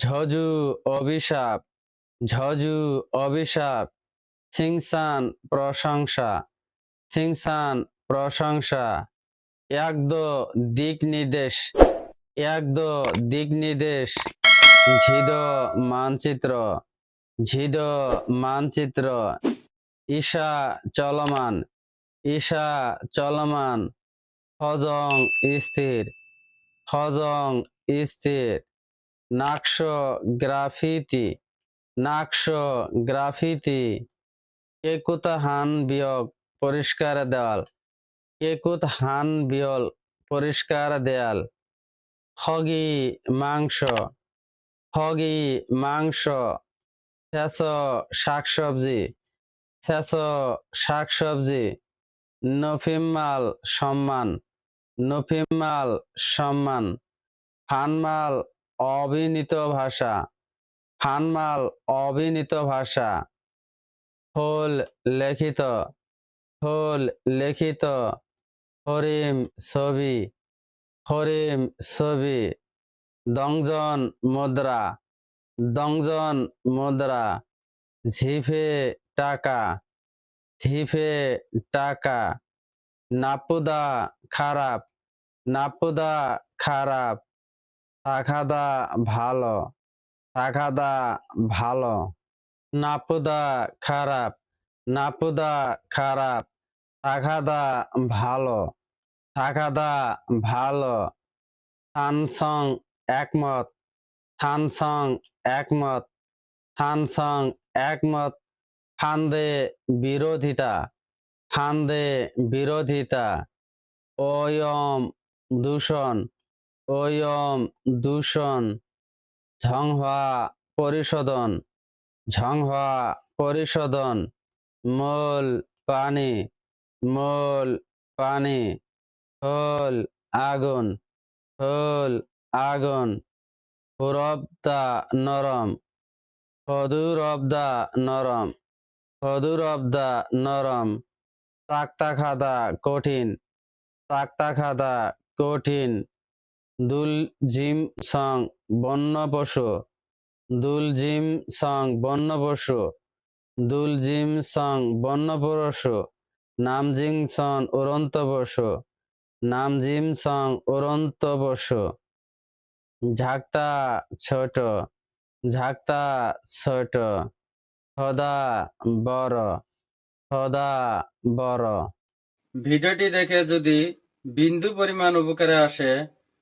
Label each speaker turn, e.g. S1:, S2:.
S1: ঝজু অভিশাপ ঝজু অভিশাপ, সিংসান প্রশংসা সিংসান প্রশংসা একদ দিক নির্দেশ একদ দিক নির্দেশ, ঝিদ মানচিত্র ঝিদ মানচিত্র, ঈশা চলমান ঈশা চলমান, হজং স্থির হজং স্থির। নাকশ গ্রাফিতি নাকশ গ্রাফিতি কেকুত হান বিয়োগ, পরিষ্কার দেওয়াল কেকুত হান বিয়ল পরিষ্কার দেয়াল, হগি মাংস হগি মাংস শেষ শাকসবজি শেষ শাকসবজি নফিমাল সম্মান নফিমাল সম্মান ফানমাল অবিনীত ভাষা। ফানমাল অবিনীত ভাষা। হোল লেখিত। হোল লেখিত। হরিম ছবি। হরিম ছবি। দংজন মুদ্রা। দংজন মুদ্রা। ঝিফে টাকা। ঝিফে টাকা। নাপুদা খারাপ। নাপুদা খারাপ। থাকাদা ভালো থাকাদা ভালো, নাপুদা খারাপ নাপুদা খারাপ থাকাদা ভালো থাকাদা ভালো থানসং একমত থানসং একমত থানসং একমত, ফান্দে বিরোধিতা ফান্দে বিরোধিতা, অয়ম দূষণ ওয়ম দূষণ, ঝংহা পরিশোধন ঝংহা পরিশোধন, মোল পানি মোল পানি, হল আগুন হল আগুন, হুরবদা নরম, হদুরবদা নরম হদুরবদা নরম তাক্তা খাদা কঠিন তাক্তা খাদা কঠিন দুল জিম সং, বন্য পশু। দুল জিম সং, বন্য পশু। দুল জিম সং, বন্য পশু। নামজিং সন উড়ন্ত পশু। নামজিম সং, উড়ন্ত পশু। ঝাঁকতা ছোট। ঝাঁকতা ছোট। সদা বড়। সদা বড়।
S2: ভিডিওটি দেখে যদি বিন্দু পরিমাণ উপকারে আসে